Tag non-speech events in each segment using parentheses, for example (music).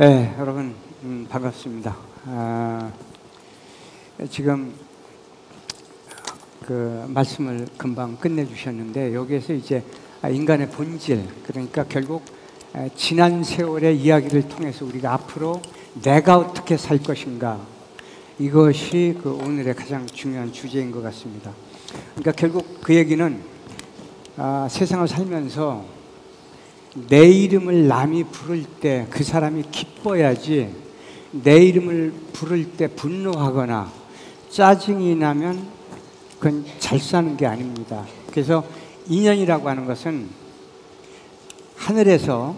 네, 여러분 음, 반갑습니다. 아, 지금 그 말씀을 금방 끝내주셨는데 여기에서 이제 인간의 본질 그러니까 결국 지난 세월의 이야기를 통해서 우리가 앞으로 내가 어떻게 살 것인가 이것이 그 오늘의 가장 중요한 주제인 것 같습니다. 그러니까 결국 그 얘기는 아, 세상을 살면서 내 이름을 남이 부를 때 그 사람이 기뻐야지 내 이름을 부를 때 분노하거나 짜증이 나면 그건 잘 사는 게 아닙니다. 그래서 인연이라고 하는 것은 하늘에서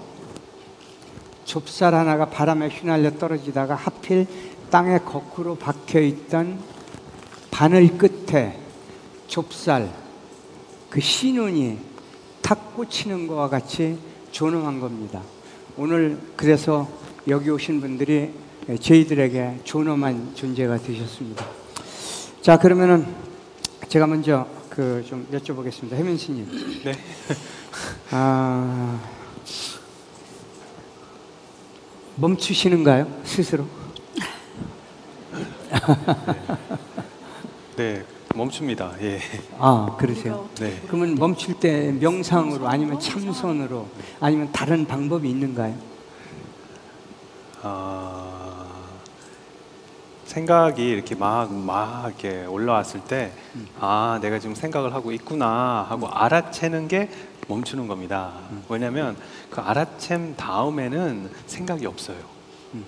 좁쌀 하나가 바람에 휘날려 떨어지다가 하필 땅에 거꾸로 박혀 있던 바늘 끝에 좁쌀 그 신운이 탁 꽂히는 것과 같이 존엄한 겁니다. 오늘 그래서 여기 오신 분들이 저희들에게 존엄한 존재가 되셨습니다. 자 그러면은 제가 먼저 그 좀 여쭤보겠습니다. 혜민 씨님. 네. 아 멈추시는가요 스스로? 네. 멈춥니다. 예. 아, 그러세요? 네. 그러면 멈출 때 명상으로 아니면 참선으로 아니면 다른 방법이 있는가요? 아, 생각이 이렇게 막, 막 이렇게 올라왔을 때, 음. 아, 내가 지금 생각을 하고 있구나 하고 알아채는 게 멈추는 겁니다. 음. 왜냐하면 그 알아챈 다음에는 생각이 없어요. 음.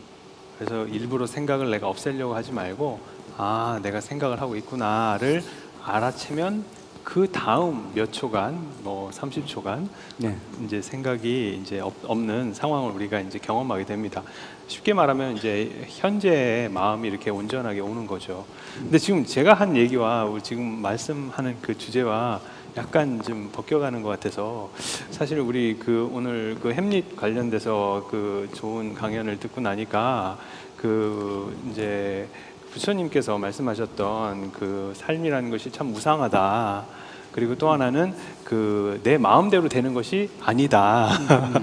그래서 일부러 생각을 내가 없애려고 하지 말고 아, 내가 생각을 하고 있구나를 알아채면 그 다음 몇 초간, 뭐 30초간 네. 이제 생각이 이제 없는 상황을 우리가 이제 경험하게 됩니다. 쉽게 말하면 이제 현재의 마음이 이렇게 온전하게 오는 거죠. 근데 지금 제가 한 얘기와 지금 말씀하는 그 주제와 약간 좀 벗겨가는 것 같아서 사실 우리 그 오늘 그 햄릿 관련돼서 그 좋은 강연을 듣고 나니까 그 이제 부처님께서 말씀하셨던 그 삶이라는 것이 참 무상하다. 그리고 또 하나는 그 내 마음대로 되는 것이 아니다.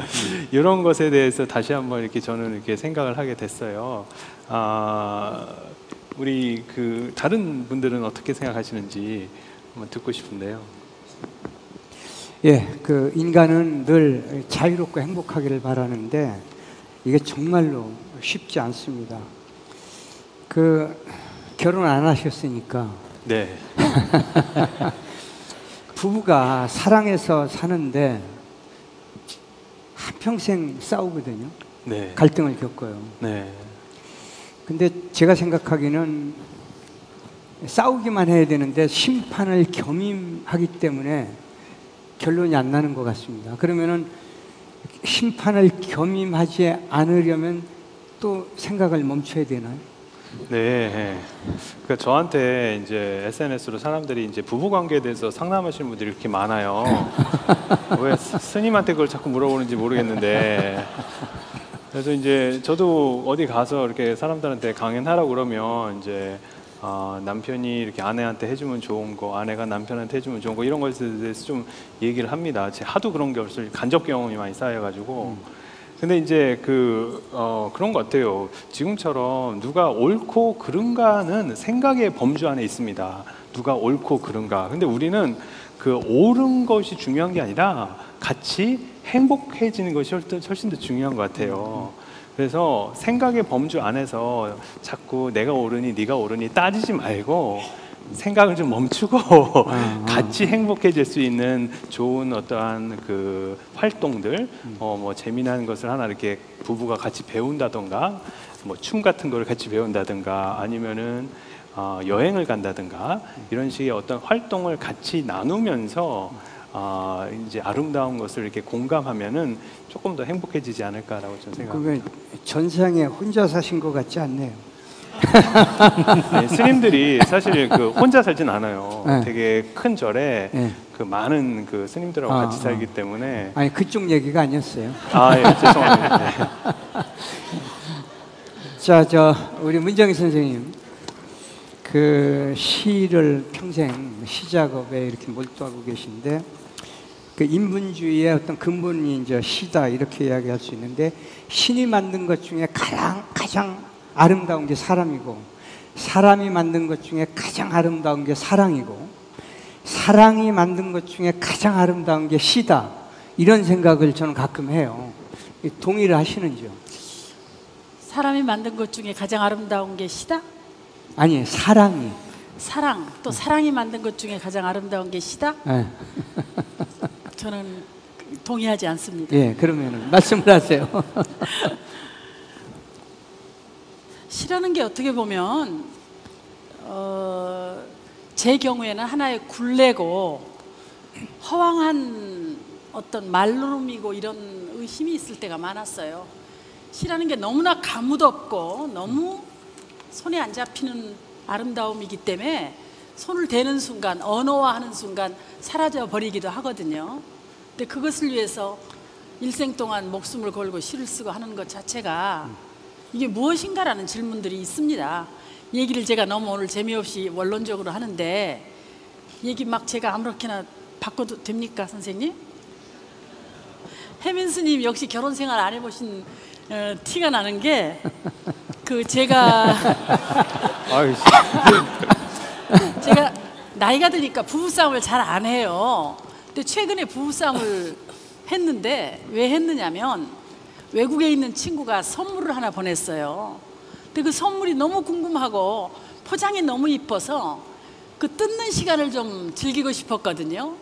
(laughs) 이런 것에 대해서 다시 한번 이렇게 저는 이렇게 생각을 하게 됐어요. 아, 우리 그 다른 분들은 어떻게 생각하시는지 한번 듣고 싶은데요. 예, 그 인간은 늘 자유롭고 행복하기를 바라는데 이게 정말로 쉽지 않습니다. 그 결혼 안 하셨으니까. 네. (laughs) 부부가 사랑해서 사는데 한평생 싸우거든요. 네. 갈등을 겪어요. 네. 근데 제가 생각하기는 싸우기만 해야 되는데 심판을 겸임하기 때문에 결론이 안 나는 것 같습니다. 그러면은 심판을 겸임하지 않으려면 또 생각을 멈춰야 되나요? 네. 그러니까 저한테 이제 SNS로 사람들이 이제 부부 관계에 대해서 상담하시는 분들이 이렇게 많아요. (laughs) 왜 스님한테 그걸 자꾸 물어보는지 모르겠는데. 그래서 이제 저도 어디 가서 이렇게 사람들한테 강연하라고 그러면 이제 어, 남편이 이렇게 아내한테 해주면 좋은 거, 아내가 남편한테 해주면 좋은 거 이런 것에 대해서 좀 얘기를 합니다. 하도 그런 게 없어요. 간접 경험이 많이 쌓여가지고. 음. 근데 이제 그 어, 그런 것 같아요. 지금처럼 누가 옳고 그른가는 생각의 범주 안에 있습니다. 누가 옳고 그른가. 근데 우리는 그 옳은 것이 중요한 게 아니라 같이 행복해지는 것이 훨씬 더 중요한 것 같아요. 그래서 생각의 범주 안에서 자꾸 내가 옳으니 네가 옳으니 따지지 말고 생각을 좀 멈추고 아, (laughs) 아. 같이 행복해질 수 있는 좋은 어떠한 그 활동들 음. 어뭐 재미난 것을 하나 이렇게 부부가 같이 배운다던가 뭐 춤 같은 걸 같이 배운다든가 아니면은 어, 여행을 간다든가 이런 식의 어떤 활동을 같이 나누면서 아 어, 이제 아름다운 것을 이렇게 공감하면은 조금 더 행복해지지 않을까라고 저는 생각합니다. 전상에 혼자 사신 것 같지 않네요. (laughs) 네, 스님들이 사실 그 혼자 살진 않아요. 네. 되게 큰 절에 네. 그 많은 그 스님들하고 아, 같이 살기 아. 때문에 아니 그쪽 얘기가 아니었어요. 아 예, (laughs) 죄송합니다. 네. 자, 저 우리 문정희 선생님 그 시를 평생 시 작업에 이렇게 몰두하고 계신데 그 인본주의의 어떤 근본이 이제 시다 이렇게 이야기할 수 있는데 신이 만든 것 중에 가장 가장 아름다운 게 사람이고 사람이 만든 것 중에 가장 아름다운 게 사랑이고 사랑이 만든 것 중에 가장 아름다운 게 시다 이런 생각을 저는 가끔 해요. 동의를 하시는지요? 사람이 만든 것 중에 가장 아름다운 게 시다? 아니 사랑이. 사랑. 또 사랑이 만든 것 중에 가장 아름다운 게 시다? 예. 저는 동의하지 않습니다. 예, 그러면은 말씀을 하세요. (laughs) 시라는 게 어떻게 보면 어, 제 경우에는 하나의 굴레고 허황한 어떤 말로름이고 이런 의심이 있을 때가 많았어요. 시라는 게 너무나 가무덥고 너무 손에 안 잡히는 아름다움이기 때문에 손을 대는 순간 언어화하는 순간 사라져 버리기도 하거든요. 근데 그것을 위해서 일생 동안 목숨을 걸고 시를 쓰고 하는 것 자체가 이게 무엇인가라는 질문들이 있습니다. 얘기를 제가 너무 오늘 재미없이 원론적으로 하는데 얘기 막 제가 아무렇게나 바꿔도 됩니까, 선생님? 혜민 스님 역시 결혼 생활 안 해보신 어, 티가 나는 게 그 제가 (laughs) 제가 나이가 드니까 부부싸움을 잘 안 해요. 근데 최근에 부부싸움을 했는데 왜 했느냐면 외국에 있는 친구가 선물을 하나 보냈어요. 근데 그 선물이 너무 궁금하고 포장이 너무 이뻐서 그 뜯는 시간을 좀 즐기고 싶었거든요.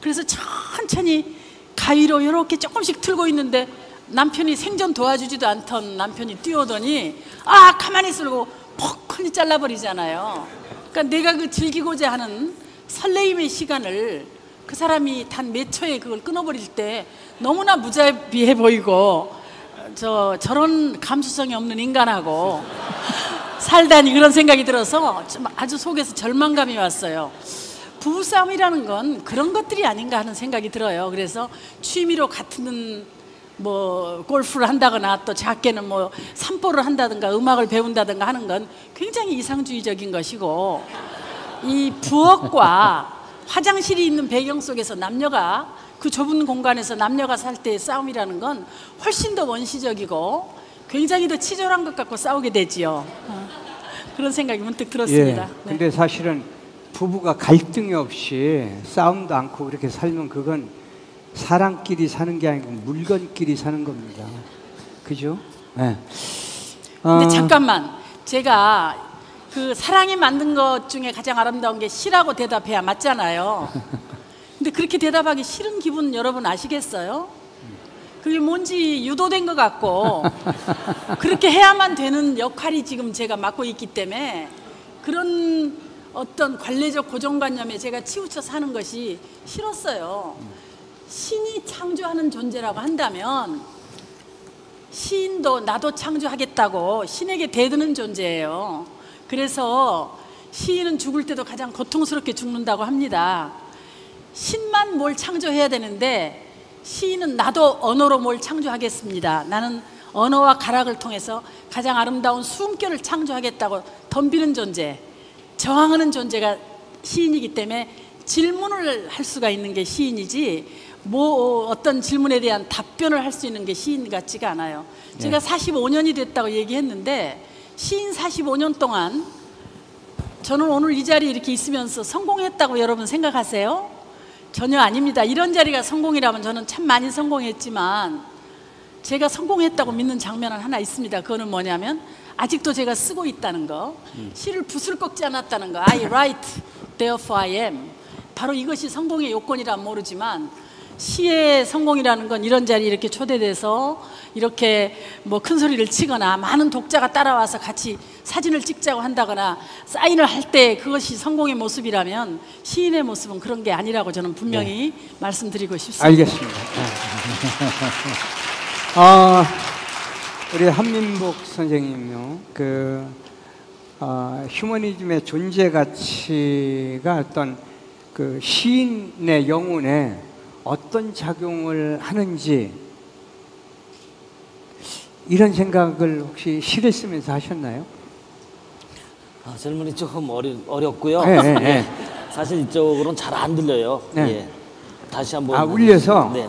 그래서 천천히 가위로 이렇게 조금씩 틀고 있는데 남편이 생전 도와주지도 않던 남편이 뛰어오더니 아 가만히 있으고 퍽하니 잘라버리잖아요. 그러니까 내가 그 즐기고자 하는 설레임의 시간을 그 사람이 단 몇 초에 그걸 끊어버릴 때 너무나 무자비해 보이고 저 저런 감수성이 없는 인간하고 살다니 그런 생각이 들어서 좀 아주 속에서 절망감이 왔어요. 부부싸움이라는 건 그런 것들이 아닌가 하는 생각이 들어요. 그래서 취미로 같은 뭐 골프를 한다거나 또 작게는 뭐 산보를 한다든가 음악을 배운다든가 하는 건 굉장히 이상주의적인 것이고 이 부엌과 화장실이 있는 배경 속에서 남녀가 그 좁은 공간에서 남녀가 살 때의 싸움이라는 건 훨씬 더 원시적이고 굉장히 더 치졸한 것 같고 싸우게 되지요. 어, 그런 생각이 문득 들었습니다. 예. 네. 근데 사실은 부부가 갈등이 없이 싸움도 않고 그렇게 살면 그건 사람끼리 사는 게 아니고 물건끼리 사는 겁니다. 그죠? 네. 근데 어, 잠깐만 제가 그 사랑이 만든 것 중에 가장 아름다운 게 시라고 대답해야 맞잖아요. (laughs) 근데 그렇게 대답하기 싫은 기분 여러분 아시겠어요? 그게 뭔지 유도된 것 같고 (laughs) 그렇게 해야만 되는 역할이 지금 제가 맡고 있기 때문에 그런 어떤 관례적 고정관념에 제가 치우쳐 사는 것이 싫었어요. 신이 창조하는 존재라고 한다면 시인도 나도 창조하겠다고 신에게 대드는 존재예요. 그래서 시인은 죽을 때도 가장 고통스럽게 죽는다고 합니다. 신만 뭘 창조해야 되는데 시인은 나도 언어로 뭘 창조하겠습니다. 나는 언어와 가락을 통해서 가장 아름다운 숨결을 창조하겠다고 덤비는 존재, 저항하는 존재가 시인이기 때문에 질문을 할 수가 있는 게 시인이지 뭐 어떤 질문에 대한 답변을 할 수 있는 게 시인 같지가 않아요. 제가 45년이 됐다고 얘기했는데 시인 45년 동안 저는 오늘 이 자리에 이렇게 있으면서 성공했다고 여러분 생각하세요? 전혀 아닙니다. 이런 자리가 성공이라면 저는 참 많이 성공했지만 제가 성공했다고 믿는 장면은 하나 있습니다. 그거는 뭐냐면 아직도 제가 쓰고 있다는 거, 시를 붓을 꺾지 않았다는 거. I write, therefore I am. 바로 이것이 성공의 요건이란 모르지만 시의 성공이라는 건 이런 자리에 이렇게 초대돼서 이렇게 뭐 큰 소리를 치거나 많은 독자가 따라와서 같이 사진을 찍자고 한다거나 사인을 할 때 그것이 성공의 모습이라면 시인의 모습은 그런 게 아니라고 저는 분명히 말씀드리고 싶습니다. 알겠습니다. (laughs) 아, 우리 한민복 선생님요. 그 어, 휴머니즘의 존재 가치가 어떤 그 시인의 영혼에 어떤 작용을 하는지 이런 생각을 혹시 시를 쓰면서 하셨나요? 아, 질문이 조금 어려, 어렵고요. 네, 네, 네. (laughs) 사실 이쪽으로는 잘 안 들려요. 네. 예. 다시 한번 아, 울려서? 네.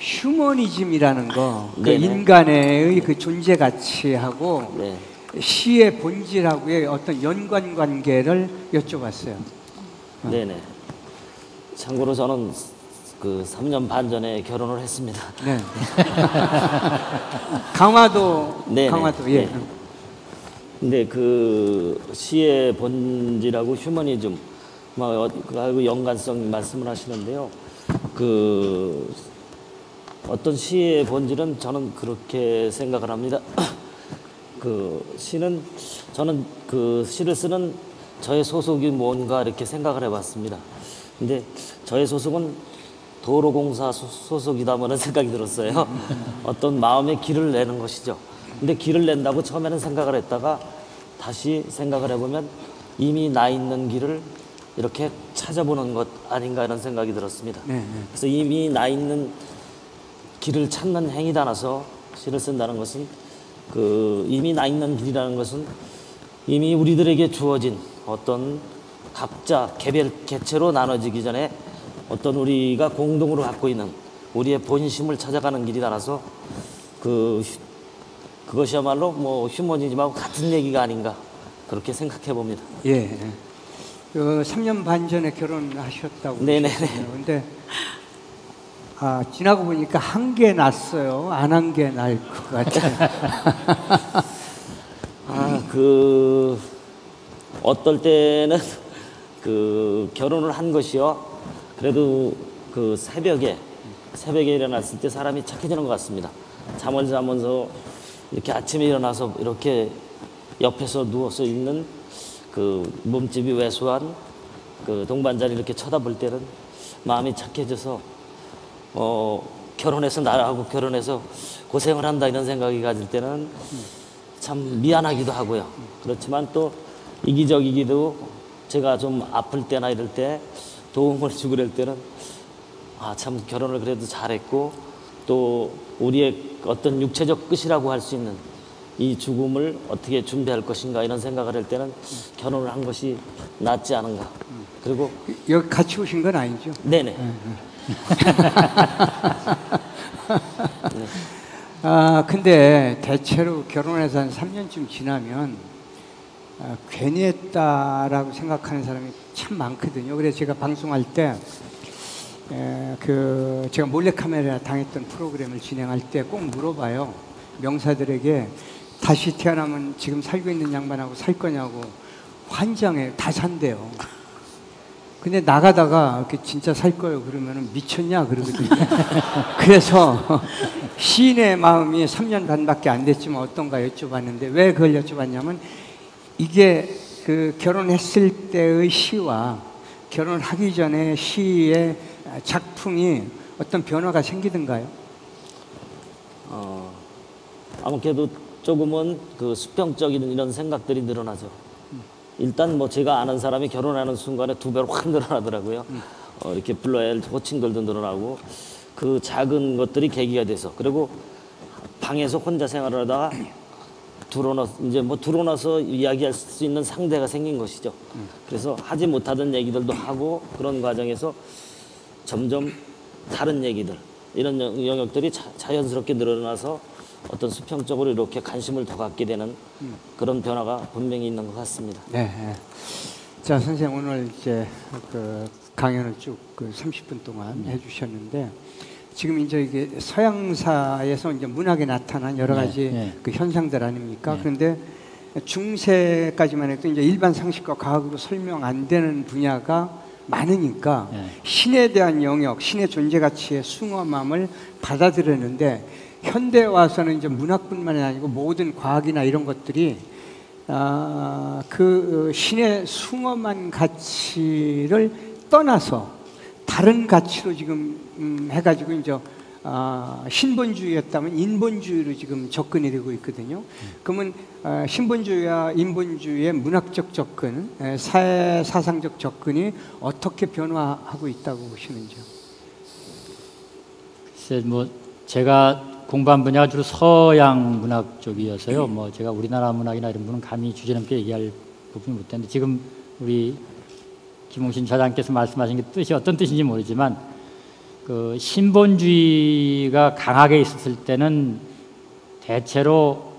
휴머니즘이라는 거, 그 네네. 인간의 그 존재 가치하고 네. 시의 본질하고의 어떤 연관 관계를 여쭤봤어요. 네, 네. 참고로 저는 그 3년 반 전에 결혼을 했습니다. 네. (laughs) 강화도, 네네. 강화도, 예. 네. 근데 그 시의 본질하고 휴머니즘 뭐 어- 연관성 말씀을 하시는데요. 그 어떤 시의 본질은 저는 그렇게 생각을 합니다. (clears throat) 그 시는 저는 그 시를 쓰는 저의 소속이 뭔가 이렇게 생각을 해봤습니다. 근데 저의 소속은 도로공사 소- 소속이다라는 (laughs) 생각이 들었어요. 어떤 마음의 길을 내는 것이죠. 근데 길을 낸다고 처음에는 생각을 했다가 다시 생각을 해보면 이미 나 있는 길을 이렇게 찾아보는 것 아닌가 이런 생각이 들었습니다. 네, 네. 그래서 이미 나 있는 길을 찾는 행위 따라서 시를 쓴다는 것은 그 이미 나 있는 길이라는 것은 이미 우리들에게 주어진 어떤 각자 개별 개체로 나눠지기 전에 어떤 우리가 공동으로 갖고 있는 우리의 본심을 찾아가는 길이 따라서 그 휴- 그것이야말로 뭐 휴머니즘하고 같은 얘기가 아닌가 그렇게 생각해 봅니다. 예. 그 3년 반 전에 결혼하셨다고. 네네네. 근데 아, 지나고 보니까 한 개 났어요. 안 한 개 날 것 같아요. (laughs) 아, 그 어떨 때는 그 결혼을 한 것이요. 그래도 그 새벽에 새벽에 일어났을 때 사람이 착해지는 것 같습니다. 잠을 자면서 이렇게 아침에 일어나서 이렇게 옆에서 누워서 있는 그 몸집이 왜소한 그 동반자를 이렇게 쳐다볼 때는 마음이 착해져서 어 결혼해서 나하고 결혼해서 고생을 한다 이런 생각이 가질 때는 참 미안하기도 하고요. 그렇지만 또 이기적이기도 제가 좀 아플 때나 이럴 때 도움을 (laughs) 주고 그럴 때는 아 참 결혼을 그래도 잘했고 또 우리의 어떤 육체적 끝이라고 할 수 있는 이 죽음을 어떻게 준비할 것인가 이런 생각을 할 때는 결혼을 한 것이 낫지 않은가. 그리고 여기 같이 오신 건 아니죠? 네네. (laughs) (laughs) 아, 근데 대체로 결혼해서 한 3년쯤 지나면 아, 괜히 했다라고 생각하는 사람이 참 많거든요. 그래서 제가 방송할 때, 에, 그, 제가 몰래카메라 당했던 프로그램을 진행할 때 꼭 물어봐요. 명사들에게 다시 태어나면 지금 살고 있는 양반하고 살 거냐고 환장해. 다 산대요. 근데 나가다가 그 진짜 살 거예요 그러면은 미쳤냐 그러거든요. (laughs) 그래서 시인의 마음이 3년 반밖에 안 됐지만 어떤가 여쭤봤는데 왜 그걸 여쭤봤냐면 이게 그 결혼했을 때의 시와 결혼하기 전에 시의 작품이 어떤 변화가 생기던가요? 어, 아무래도 조금은 그 수평적인 이런 생각들이 늘어나죠. 일단 뭐 제가 아는 사람이 결혼하는 순간에 두 배로 확 늘어나더라고요. 어, 이렇게 불러야 할 호칭들도 늘어나고 그 작은 것들이 계기가 돼서 그리고 방에서 혼자 생활을 하다가 들어나 이제 뭐 들어나서 이야기할 수 있는 상대가 생긴 것이죠. 그래서 하지 못하던 얘기들도 하고 그런 과정에서 점점 다른 얘기들 이런 영- 영역들이 자, 자연스럽게 늘어나서 어떤 수평적으로 이렇게 관심을 더 갖게 되는 그런 변화가 분명히 있는 것 같습니다. 네. 네. 자 선생님 오늘 이제 그 강연을 쭉 그 30분 동안 해주셨는데 지금 이제 이게 서양사에서 이제 문학에 나타난 여러 네, 가지 네. 그 현상들 아닙니까? 그런데 중세까지만 해도 이제 일반 상식과 과학으로 설명 안 되는 분야가 많으니까 네. 신에 대한 영역, 신의 존재 가치의 숭엄함을 받아들였는데 현대에 와서는 이제 문학뿐만이 아니고 모든 과학이나 이런 것들이 아, 그 신의 숭엄한 가치를 떠나서 다른 가치로 지금 음, 해가지고 이제 아, 신본주의였다면 인본주의로 지금 접근이 되고 있거든요. 그러면 아, 신본주의와 인본주의의 문학적 접근, 에, 사회 사상적 접근이 어떻게 변화하고 있다고 보시는지요? 글쎄 뭐 제가 공부한 분야가 주로 서양 문학 쪽이어서요. 뭐 제가 우리나라 문학이나 이런 부분은 감히 주제넘게 얘기할 부분이 못 되는데 지금 우리 김홍신 차장께서 말씀하신 게 뜻이 어떤 뜻인지 모르지만 그 신본주의가 강하게 있었을 때는 대체로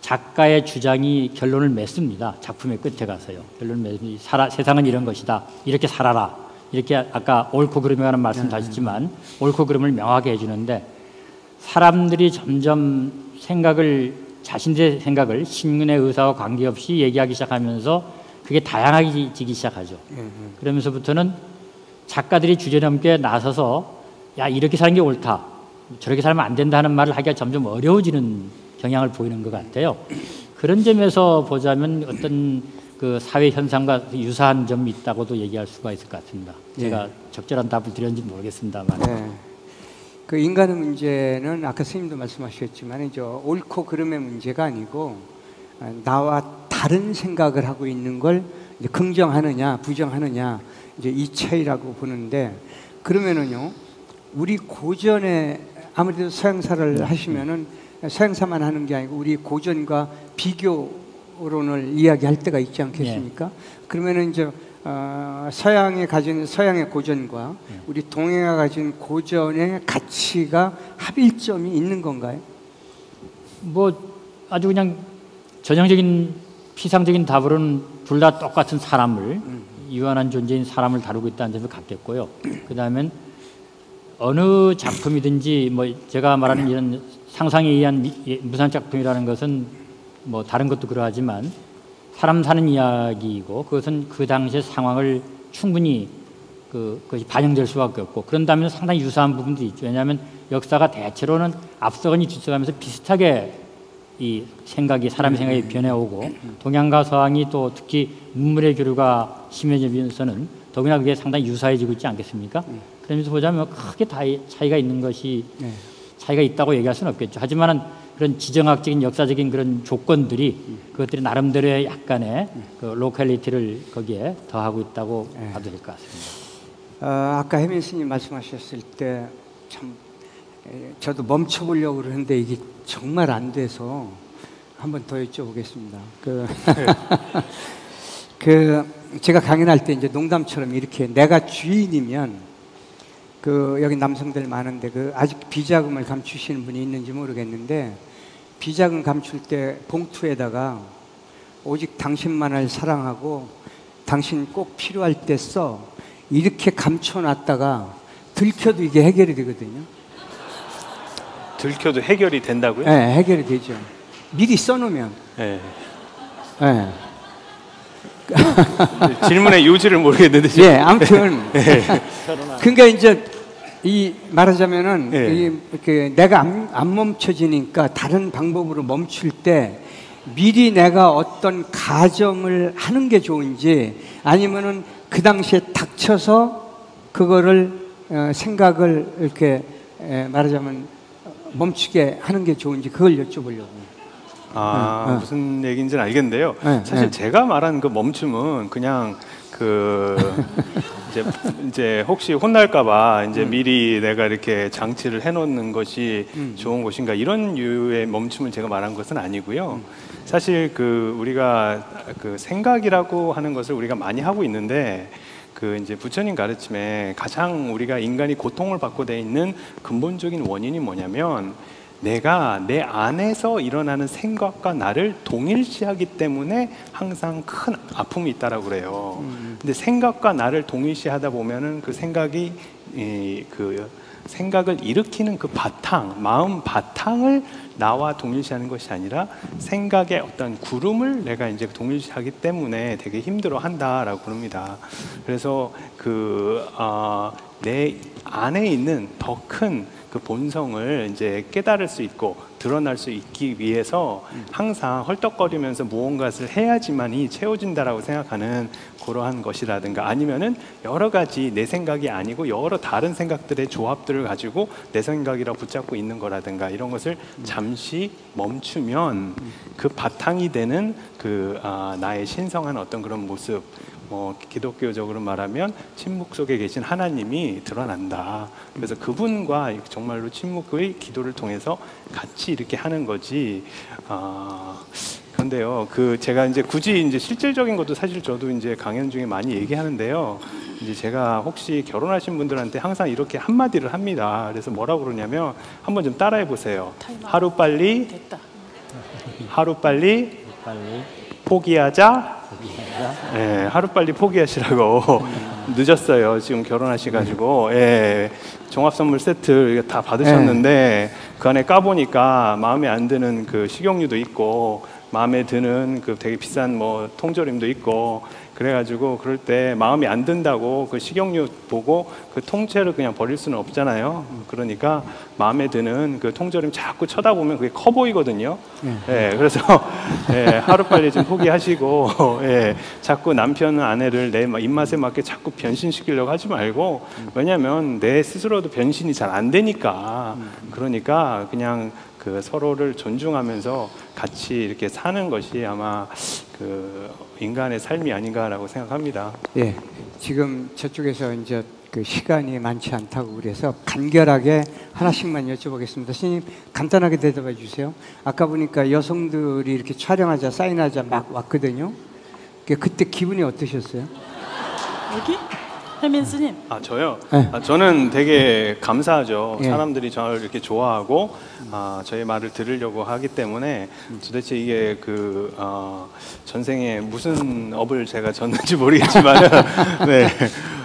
작가의 주장이 결론을 맺습니다. 작품의 끝에 가서요. 결론을 맺습니다. 살아, 세상은 이런 것이다. 이렇게 살아라. 이렇게 아까 옳고 그름이라는 말씀도 하셨지만 옳고 그름을 명하게 해주는데 사람들이 점점 생각을 자신들의 생각을 신문의 의사와 관계없이 얘기하기 시작하면서 그게 다양해지기 시작하죠. 그러면서부터는 작가들이 주제넘게 나서서 야 이렇게 사는 게 옳다, 저렇게 살면 안 된다는 말을 하기가 점점 어려워지는 경향을 보이는 것 같아요. 그런 점에서 보자면 어떤 그 사회 현상과 유사한 점이 있다고도 얘기할 수가 있을 것 같습니다. 제가 적절한 답을 드렸는지 모르겠습니다만. 네. 그 인간의 문제는 아까 스님도 말씀하셨지만 이제 옳고 그름의 문제가 아니고 아, 나와 다른 생각을 하고 있는 걸 긍정하느냐 부정하느냐 이제 이 차이라고 보는데 그러면은요 우리 고전에 아무래도 서양사를 하시면은 서양사만 하는 게 아니고 우리 고전과 비교론을 이야기할 때가 있지 않겠습니까? 그러면은 이제 어, 서양에 가진 서양의 고전과 우리 동해가 가진 고전의 가치가 합일점이 있는 건가요? 뭐 아주 그냥 전형적인 피상적인 답으로는 둘 다 똑같은 사람을 유한한 존재인 사람을 다루고 있다는 점을 갖겠고요. 그 다음엔 어느 작품이든지 뭐 제가 말하는 이런 상상에 의한 미- 예, 무산 작품이라는 것은 뭐 다른 것도 그러하지만 사람 사는 이야기이고 그것은 그 당시의 상황을 충분히 그 그것이 반영될 수밖에 없고 그런다면 상당히 유사한 부분도 있죠. 왜냐하면 역사가 대체로는 앞서거니 뒤서가면서 비슷하게 이 생각이 사람의 생각이 변해오고 동양과 서양이 또 특히 문물의 교류가 심해지면서는 더구나 그게 상당히 유사해지고 있지 않겠습니까? 그러면서 보자면 크게 다이- 차이가 있는 것이 네. 차이가 있다고 얘기할 수는 없겠죠. 하지만은 그런 지정학적인 역사적인 그런 조건들이 그것들이 나름대로의 약간의 그 로컬리티를 거기에 더하고 있다고 봐도 될 것 같습니다. 어, 아까 혜민 스님 말씀하셨을 때 참 저도 멈춰보려고 그러는데 이게 정말 안 돼서 한 번 더 여쭤보겠습니다. 그, (laughs) 그 제가 강연할 때 이제 농담처럼 이렇게 내가 주인이면 그 여기 남성들 많은데 그 아직 비자금을 감추시는 분이 있는지 모르겠는데 비자금 감출 때 봉투에다가 오직 당신만을 사랑하고 당신 꼭 필요할 때 써. 이렇게 감춰놨다가 들켜도 이게 해결이 되거든요. 들켜도 해결이 된다고요? 네, 해결이 되죠. 미리 써놓으면. 네. 네. (laughs) 질문의 요지를 모르겠는데 예, 아무튼. (laughs) (laughs) 그러니까 이제 이 말하자면은 예. 이 이렇게 내가 안, 안 멈춰지니까 다른 방법으로 멈출 때 미리 내가 어떤 가정을 하는 게 좋은지 아니면은 그 당시에 닥쳐서 그거를 어, 생각을 이렇게 에, 말하자면 멈추게 하는 게 좋은지 그걸 여쭤보려고. 아 네, 네. 무슨 얘기인지는 알겠는데요. 네, 사실 네. 제가 말한 그 멈춤은 그냥 그 (laughs) 이제 이제 혹시 혼날까봐 이제 음. 미리 내가 이렇게 장치를 해놓는 것이 좋은 것인가 이런 유의 멈춤을 제가 말한 것은 아니고요. 음. 사실 그 우리가 그 생각이라고 하는 것을 우리가 많이 하고 있는데. 그 이제 부처님 가르침에 가장 우리가 인간이 고통을 받고 돼 있는 근본적인 원인이 뭐냐면 내가 내 안에서 일어나는 생각과 나를 동일시하기 때문에 항상 큰 아픔이 있다라고 그래요. 근데 생각과 나를 동일시하다 보면은 그 생각이 이, 그 생각을 일으키는 그 바탕, 마음 바탕을 나와 동일시하는 것이 아니라 생각의 어떤 구름을 내가 이제 동일시하기 때문에 되게 힘들어 한다라고 그럽니다. 그래서 그, 어, 내 안에 있는 더 큰 그 본성을 이제 깨달을 수 있고 드러날 수 있기 위해서 항상 헐떡거리면서 무언가를 해야지만이 채워진다라고 생각하는 그러한 것이라든가 아니면은 여러 가지 내 생각이 아니고 여러 다른 생각들의 조합들을 가지고 내 생각이라 붙잡고 있는 거라든가 이런 것을 잠시 멈추면 그 바탕이 되는 그 아, 나의 신성한 어떤 그런 모습 뭐 기독교적으로 말하면 침묵 속에 계신 하나님이 드러난다. 그래서 그분과 정말로 침묵의 기도를 통해서 같이 이렇게 하는 거지. 아, 그건 건데요. 그 제가 이제 굳이 이제 실질적인 것도 사실 저도 이제 강연 중에 많이 얘기하는데요. 이제 제가 혹시 결혼하신 분들한테 항상 이렇게 한마디를 합니다. 그래서 뭐라고 그러냐면 한번 좀 따라해 보세요. 하루 빨리 됐다. 하루 빨리 빨리 포기하자. 예, 하루 빨리 포기하시라고 (laughs) 늦었어요. 지금 결혼하셔가지고 예, 종합 선물 세트 다 받으셨는데 그 안에 까 보니까 마음에 안 드는 그 식용유도 있고 마음에 드는 그 되게 비싼 뭐 통조림도 있고 그래가지고 그럴 때 마음에 안 든다고 그 식용유 보고 그 통째로 그냥 버릴 수는 없잖아요. 그러니까 마음에 드는 그 통조림 자꾸 쳐다보면 그게 커 보이거든요. 예, 그래서 (laughs) 예, 하루 빨리 좀 포기하시고 (laughs) 예, 자꾸 남편 아내를 내 입맛에 맞게 자꾸 변신시키려고 하지 말고 왜냐하면 내 스스로도 변신이 잘 안 되니까 그러니까 그냥 그 서로를 존중하면서 같이 이렇게 사는 것이 아마 그 인간의 삶이 아닌가라고 생각합니다. 예, 지금 저쪽에서 이제 그 시간이 많지 않다고 그래서 간결하게 하나씩만 여쭤보겠습니다. 스님 간단하게 대답해 주세요. 아까 보니까 여성들이 이렇게 촬영하자 사인하자 막 왔거든요. 그- 그때 기분이 어떠셨어요? 여기 혜민 스님. 아 저요? 네. 아, 저는 되게 감사하죠. 예. 사람들이 저를 이렇게 좋아하고 아, 저의 말을 들으려고 하기 때문에 도대체 이게 그 어, 전생에 무슨 업을 제가 졌는지 모르겠지만 (laughs) 네.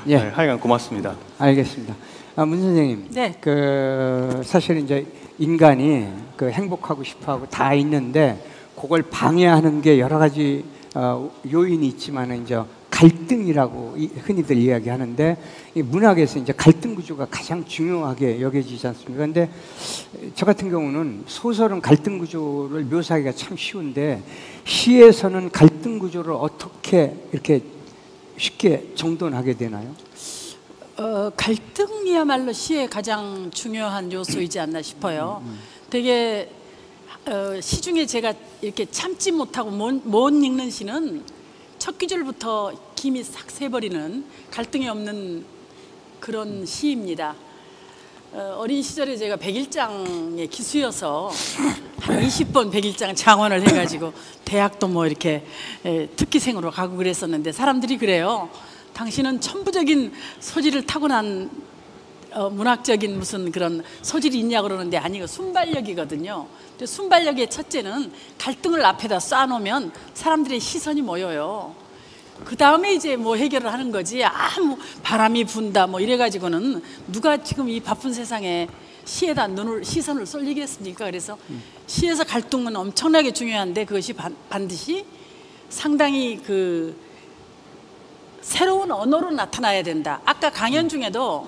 예. 네, 하여간 고맙습니다. 알겠습니다. 아, 문 선생님. 네. 그 사실 이제 인간이 그 행복하고 싶어하고 다 있는데 그걸 방해하는 게 여러 가지 어, 요인이 있지만 이제 갈등이라고 이- 흔히들 이야기하는데 이 문학에서 이제 갈등 구조가 가장 중요하게 여겨지지 않습니까? 그런데 저 같은 경우는 소설은 갈등 구조를 묘사하기가 참 쉬운데 시에서는 갈등 구조를 어떻게 이렇게 쉽게 정돈하게 되나요? 어, 갈등이야말로 시의 가장 중요한 요소이지 않나 싶어요. 되게 어, 시 중에 제가 이렇게 참지 못하고 못, 못 읽는 시는 첫 구절부터 김이 싹 새버리는 갈등이 없는 그런 시입니다. 어, 어린 시절에 제가 백일장의 기수여서 한 20번 백일장 장원을 해가지고 (laughs) 대학도 뭐 이렇게 에, 특기생으로 가고 그랬었는데 사람들이 그래요. 당신은 천부적인 소질을 타고난 어, 문학적인 무슨 그런 소질이 있냐고 그러는데 아니고 순발력이거든요. 근데 순발력의 첫째는 갈등을 앞에다 쌓아놓으면 사람들의 시선이 모여요. 그 다음에 이제 뭐 해결을 하는 거지. 아무 바람이 분다 뭐 이래가지고는 누가 지금 이 바쁜 세상에 시에다 눈을 시선을 쏠리겠습니까? 그래서 시에서 갈등은 엄청나게 중요한데 그것이 반, 반드시 상당히 그 새로운 언어로 나타나야 된다. 아까 강연 중에도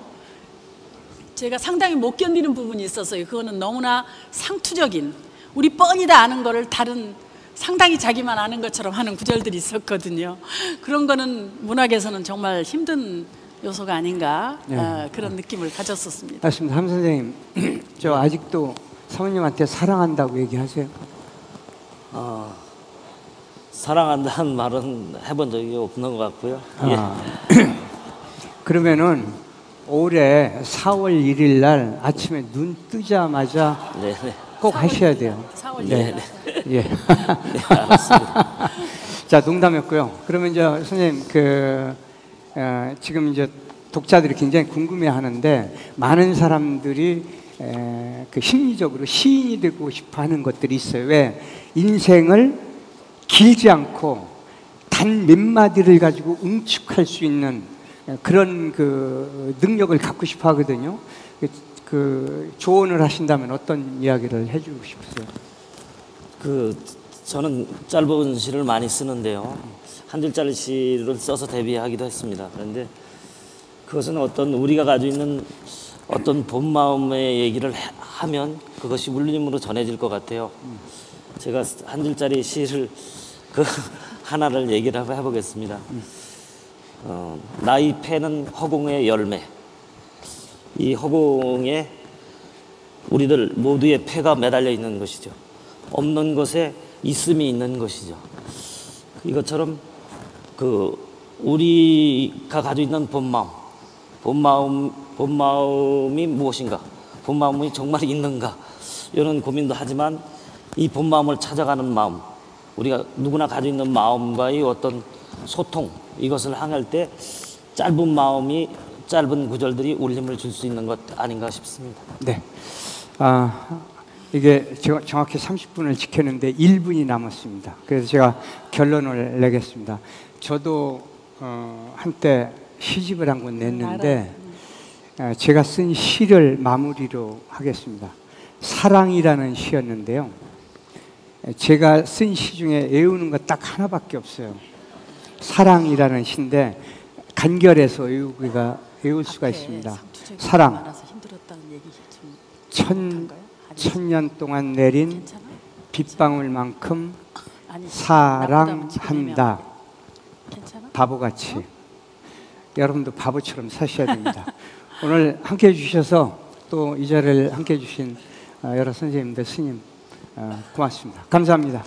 제가 상당히 못 견디는 부분이 있었어요. 그거는 너무나 상투적인 우리 뻔히 다 아는 거를 다른 상당히 자기만 아는 것처럼 하는 구절들이 있었거든요. 그런 거는 문학에서는 정말 힘든 요소가 아닌가 네. 어, 그런 느낌을 가졌었습니다. 맞습니다. 함 선생님, (clears throat) 저 아직도 사모님한테 사랑한다고 얘기하세요. 어, 사랑한다는 말은 해본 적이 없는 것 같고요. 예. 아, (clears throat) 그러면은 올해 4월 1일 날 아침에 눈 뜨자마자 네, 네. 꼭 하셔야 돼요. 4월 네. 1일. (laughs) 예. (laughs) 자, 농담이었고요. 그러면 이제 선생님 그 어, 지금 이제 독자들이 굉장히 궁금해하는데 많은 사람들이 에, 그 심리적으로 시인이 되고 싶어하는 것들이 있어요. 왜 인생을 길지 않고 단 몇 마디를 가지고 응축할 수 있는 그런 그 능력을 갖고 싶어 하거든요. 그, 그 조언을 하신다면 어떤 이야기를 해주고 싶으세요? 그 저는 짧은 시를 많이 쓰는데요. 한 줄짜리 시를 써서 데뷔하기도 했습니다. 그런데 그것은 어떤 우리가 가지고 있는 어떤 본 마음의 얘기를 해- 하면 그것이 울림으로 전해질 것 같아요. 제가 한 줄짜리 시를 그 (laughs) 하나를 얘기를 해보겠습니다. 어, 나의 패는 허공의 열매. 이 허공에 우리들 모두의 패가 매달려 있는 것이죠. 없는 것에 있음이 있는 것이죠. 이것처럼 그 우리가 가지고 있는 본 마음, 본 마음, 본 마음이 무엇인가, 본 마음이 정말 있는가 이런 고민도 하지만 이 본 마음을 찾아가는 마음, 우리가 누구나 가지고 있는 마음과의 어떤 소통 이것을 향할 때 짧은 마음이 짧은 구절들이 울림을 줄 수 있는 것 아닌가 싶습니다. 네. 아, 이게 저- 정확히 30분을 지켰는데 1분이 남았습니다. 그래서 제가 결론을 내겠습니다. 저도 어, 한때 시집을 한 권 냈는데 어, 제가 쓴 시를 마무리로 하겠습니다. 사랑이라는 시였는데요. 제가 쓴 시 중에 외우는 거딱 하나밖에 없어요. 사랑이라는 시인데 간결해서 외우기가 외울 수가 있습니다. 사랑. 천, 천년 동안 내린? 빗방울만큼 사랑한다. 바보같이. 여러분도 바보처럼 사셔야 됩니다. (laughs) 오늘 함께 해주셔서 또 이 자리를 함께 해주신 어, 여러 선생님들, 스님, 어, 고맙습니다. 감사합니다.